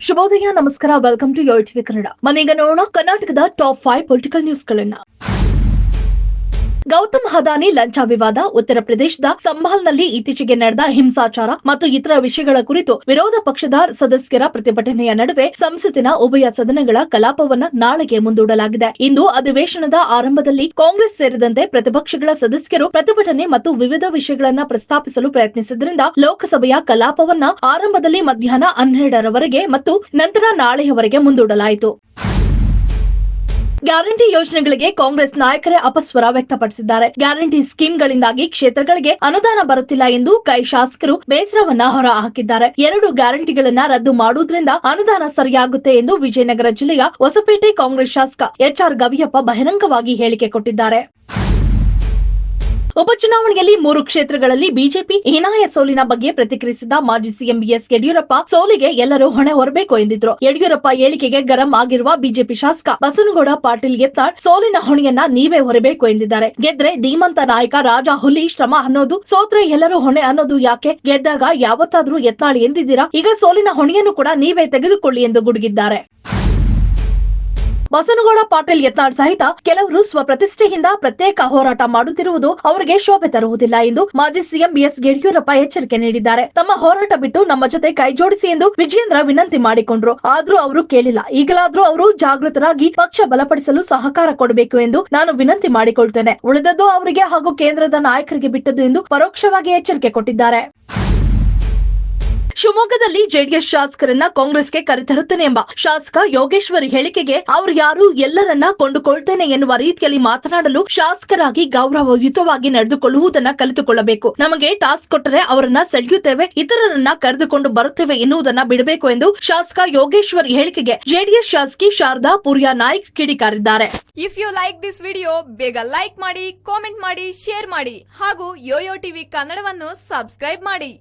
ಶುಭೋದಯ ನಮಸ್ಕಾರ welcome to yo TV Kannada ಮನೀಗ ನೋಡೋಣ ಕರ್ನಾಟಕದ ಟಾಪ್ ಫೈವ್ ಪೊಲಿಟಿಕಲ್ ನ್ಯೂಸ್ಗಳನ್ನ ಗೌತಮ್ ಹದಾನಿ ಲಂಚ ವಿವಾದ ಉತ್ತರ ಪ್ರದೇಶದ ಸಂಭಾಲ್ನಲ್ಲಿ ಇತ್ತೀಚೆಗೆ ನಡೆದ ಹಿಂಸಾಚಾರ ಮತ್ತು ಇತರ ವಿಷಯಗಳ ಕುರಿತು ವಿರೋಧ ಪಕ್ಷದ ಸದಸ್ಯರ ಪ್ರತಿಭಟನೆಯ ನಡುವೆ ಸಂಸತ್ತಿನ ಉಭಯ ಸದನಗಳ ಕಲಾಪವನ್ನ ನಾಳೆಗೆ ಮುಂದೂಡಲಾಗಿದೆ. ಇಂದು ಅಧಿವೇಶನದ ಆರಂಭದಲ್ಲಿ ಕಾಂಗ್ರೆಸ್ ಸೇರಿದಂತೆ ಪ್ರತಿಪಕ್ಷಗಳ ಸದಸ್ಯರು ಪ್ರತಿಭಟನೆ ಮತ್ತು ವಿವಿಧ ವಿಷಯಗಳನ್ನ ಪ್ರಸ್ತಾಪಿಸಲು ಪ್ರಯತ್ನಿಸಿದ್ರಿಂದ ಲೋಕಸಭೆಯ ಕಲಾಪವನ್ನ ಆರಂಭದಲ್ಲಿ ಮಧ್ಯಾಹ್ನ ಹನ್ನೆರಡರವರೆಗೆ ಮತ್ತು ನಂತರ ನಾಳೆಯವರೆಗೆ ಮುಂದೂಡಲಾಯಿತು. ಗ್ಯಾರಂಟಿ ಯೋಜನೆಗಳಿಗೆ ಕಾಂಗ್ರೆಸ್ ನಾಯಕರೇ ಅಪಸ್ವರ ವ್ಯಕ್ತಪಡಿಸಿದ್ದಾರೆ. ಗ್ಯಾರಂಟಿ ಸ್ಕೀಮ್ಗಳಿಂದಾಗಿ ಕ್ಷೇತ್ರಗಳಿಗೆ ಅನುದಾನ ಬರುತ್ತಿಲ್ಲ ಎಂದು ಕೈ ಶಾಸಕರು ಬೇಸರವನ್ನ ಹೊರ ಹಾಕಿದ್ದಾರೆ ಎರಡು ಗ್ಯಾರಂಟಿಗಳನ್ನ ರದ್ದು ಮಾಡುವುದರಿಂದ ಅನುದಾನ ಸರಿಯಾಗುತ್ತೆ ಎಂದು ವಿಜಯನಗರ ಜಿಲ್ಲೆಯ ಹೊಸಪೇಟೆ ಕಾಂಗ್ರೆಸ್ ಶಾಸಕ ಎಚ್ಆರ್ ಗವಿಯಪ್ಪ ಬಹಿರಂಗವಾಗಿ ಹೇಳಿಕೆ ಕೊಟ್ಟಿದ್ದಾರೆ. ಉಪಚುನಾವಣೆಯಲ್ಲಿ ಮೂರು ಕ್ಷೇತ್ರಗಳಲ್ಲಿ ಬಿಜೆಪಿ ಹೀನಾಯ ಸೋಲಿನ ಬಗ್ಗೆ ಪ್ರತಿಕ್ರಿಯಿಸಿದ ಮಾಜಿ ಸಿಎಂ ಬಿಎಸ್ ಯಡಿಯೂರಪ್ಪ, ಸೋಲಿಗೆ ಎಲ್ಲರೂ ಹೊಣೆ ಹೊರಬೇಕು ಎಂದಿದ್ರು. ಯಡಿಯೂರಪ್ಪ ಹೇಳಿಕೆಗೆ ಗರಂ ಆಗಿರುವ ಬಿಜೆಪಿ ಶಾಸಕ ಬಸನಗೌಡ ಪಾಟೀಲ್ ಯತ್ನಾಳ್ ಸೋಲಿನ ಹೊಣೆಯನ್ನ ನೀವೇ ಹೊರಬೇಕು ಎಂದಿದ್ದಾರೆ. ಗೆದ್ರೆ ಧೀಮಂತ ನಾಯಕ ರಾಜ ಹುಲಿ ಶ್ರಮ ಅನ್ನೋದು, ಸೋತ್ರೆ ಎಲ್ಲರೂ ಹೊಣೆ ಅನ್ನೋದು ಯಾಕೆ? ಗೆದ್ದಾಗ ಯಾವತ್ತಾದ್ರೂ ಯತ್ನಾಳ್ ಎಂದಿದ್ದೀರಾ? ಈಗ ಸೋಲಿನ ಹೊಣೆಯನ್ನು ಕೂಡ ನೀವೇ ತೆಗೆದುಕೊಳ್ಳಿ ಎಂದು ಗುಡುಗಿದ್ದಾರೆ. ಬಸನಗೌಡ ಪಾಟೀಲ್ ಯತ್ನಾಳ್ ಸಹಿತ ಕೆಲವರು ಸ್ವಪ್ರತಿಷ್ಠೆಯಿಂದ ಪ್ರತ್ಯೇಕ ಹೋರಾಟ ಮಾಡುತ್ತಿರುವುದು ಅವರಿಗೆ ಶೋಭೆ ತರುವುದಿಲ್ಲ ಎಂದು ಮಾಜಿ ಸಿಎಂ ಬಿಎಸ್ ಯಡಿಯೂರಪ್ಪ ಎಚ್ಚರಿಕೆ ನೀಡಿದ್ದಾರೆ. ತಮ್ಮ ಹೋರಾಟ ಬಿಟ್ಟು ನಮ್ಮ ಜೊತೆ ಕೈಜೋಡಿಸಿ ಎಂದು ವಿಜೇಂದ್ರ ವಿನಂತಿ ಮಾಡಿಕೊಂಡ್ರು. ಆದ್ರೂ ಅವರು ಕೇಳಿಲ್ಲ. ಈಗಲಾದ್ರೂ ಅವರು ಜಾಗೃತರಾಗಿ ಪಕ್ಷ ಬಲಪಡಿಸಲು ಸಹಕಾರ ಕೊಡಬೇಕು ಎಂದು ನಾನು ವಿನಂತಿ ಮಾಡಿಕೊಳ್ತೇನೆ. ಉಳಿದದ್ದು ಅವರಿಗೆ ಹಾಗೂ ಕೇಂದ್ರದ ನಾಯಕರಿಗೆ ಬಿಟ್ಟದ್ದು ಎಂದು ಪರೋಕ್ಷವಾಗಿ ಎಚ್ಚರಿಕೆ ಕೊಟ್ಟಿದ್ದಾರೆ. ಶಿವಮೊಗ್ಗದಲ್ಲಿ ಜೆಡಿಎಸ್ ಶಾಸಕರನ್ನ ಕಾಂಗ್ರೆಸ್ಗೆ ಕರೆತರುತ್ತೇನೆ ಎಂಬ ಶಾಸಕ ಯೋಗೇಶ್ವರಿ ಹೇಳಿಕೆಗೆ ಅವರು ಯಾರು ಎಲ್ಲರನ್ನ ಕೊಂಡುಕೊಳ್ತೇನೆ ಎನ್ನುವ ರೀತಿಯಲ್ಲಿ ಮಾತನಾಡಲು ಶಾಸಕರಾಗಿ ಗೌರವಯುತವಾಗಿ ನಡೆದುಕೊಳ್ಳುವುದನ್ನ ಕಲಿತುಕೊಳ್ಳಬೇಕು. ನಮಗೆ ಟಾಸ್ಕ್ ಕೊಟ್ಟರೆ ಅವರನ್ನ ಸೆಳೆಯುತ್ತೇವೆ, ಇತರರನ್ನ ಕರೆದುಕೊಂಡು ಬರುತ್ತೇವೆ ಎನ್ನುವುದನ್ನ ಬಿಡಬೇಕು ಎಂದು ಶಾಸಕ ಯೋಗೇಶ್ವರ್ ಹೇಳಿಕೆಗೆ ಜೆಡಿಎಸ್ ಶಾಸಕಿ ಶಾರದಾ ಪೂರ್ಯ ನಾಯ್ಕ್ ಕಿಡಿಕಾರಿದ್ದಾರೆ. If you like this video ಬೇಗ ಲೈಕ್ ಮಾಡಿ ಕಾಮೆಂಟ್ ಮಾಡಿ ಶೇರ್ ಮಾಡಿ ಹಾಗೂ ಯೋಯೋ ಟಿವಿ ಕನ್ನಡವನ್ನು ಸಬ್ಸ್ಕ್ರೈಬ್ ಮಾಡಿ.